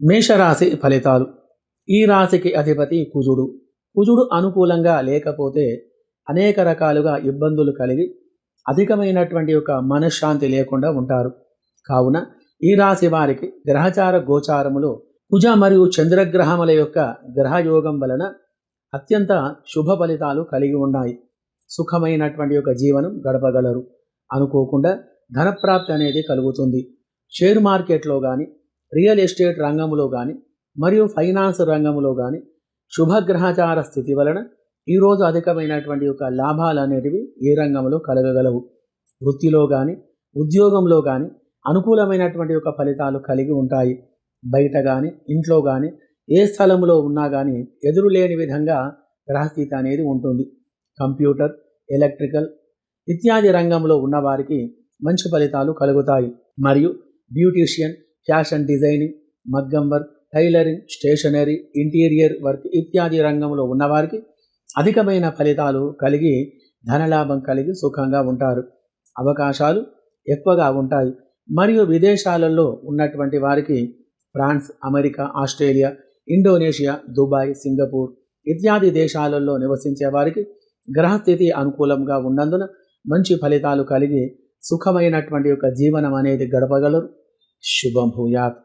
మేషరాశి ఫలితాలు. ఈ రాశికి అధిపతి కుజుడు. కుజుడు అనుకూలంగా లేకపోతే అనేక రకాలుగా ఇబ్బందులు కలిగి అధికమైనటువంటి ఒక మనశ్శాంతి లేకుండా ఉంటారు. కావున ఈ రాశి వారికి గ్రహచార గోచారములో కుజ మరియు చంద్రగ్రహముల యొక్క గ్రహయోగం వలన అత్యంత శుభ ఫలితాలు కలిగి ఉన్నాయి. సుఖమైనటువంటి యొక్క జీవనం గడపగలరు. అనుకోకుండా ధనప్రాప్తి అనేది కలుగుతుంది. షేర్ మార్కెట్లో కానీ రియల్ ఎస్టేట్ రంగంలో కానీ మరియు ఫైనాన్స్ రంగంలో కానీ శుభగ్రహచార స్థితి వలన ఈరోజు అధికమైనటువంటి యొక్క లాభాలు అనేటివి ఏ రంగంలో కలగగలవు. వృత్తిలో కానీ ఉద్యోగంలో కానీ అనుకూలమైనటువంటి యొక్క ఫలితాలు కలిగి ఉంటాయి. బయట కానీ ఇంట్లో కానీ ఏ స్థలంలో ఉన్నా కానీ ఎదురులేని విధంగా గ్రహస్థితి అనేది ఉంటుంది. కంప్యూటర్ ఎలక్ట్రికల్ ఇత్యాది రంగంలో ఉన్నవారికి మంచి ఫలితాలు కలుగుతాయి. మరియు బ్యూటీషియన్ ఫ్యాషన్ డిజైనింగ్ మగ్గం work tailoring stationery interior work ఇత్యాది రంగంలో ఉన్నవారికి అధికమైన ఫలితాలు కలిగి ధనలాభం కలిగి సుఖంగా ఉంటారు. అవకాశాలు ఎక్కువగా ఉంటాయి. మరియు విదేశాలలో ఉన్నటువంటి వారికి France America Australia Indonesia Dubai Singapore ఇత్యాది దేశాలలో నివసించే వారికి గ్రహస్థితి అనుకూలంగా ఉన్నందున మంచి ఫలితాలు కలిగి సుఖమైనటువంటి యొక్క జీవనం అనేది గడపగలరు. శుభం భూయాత్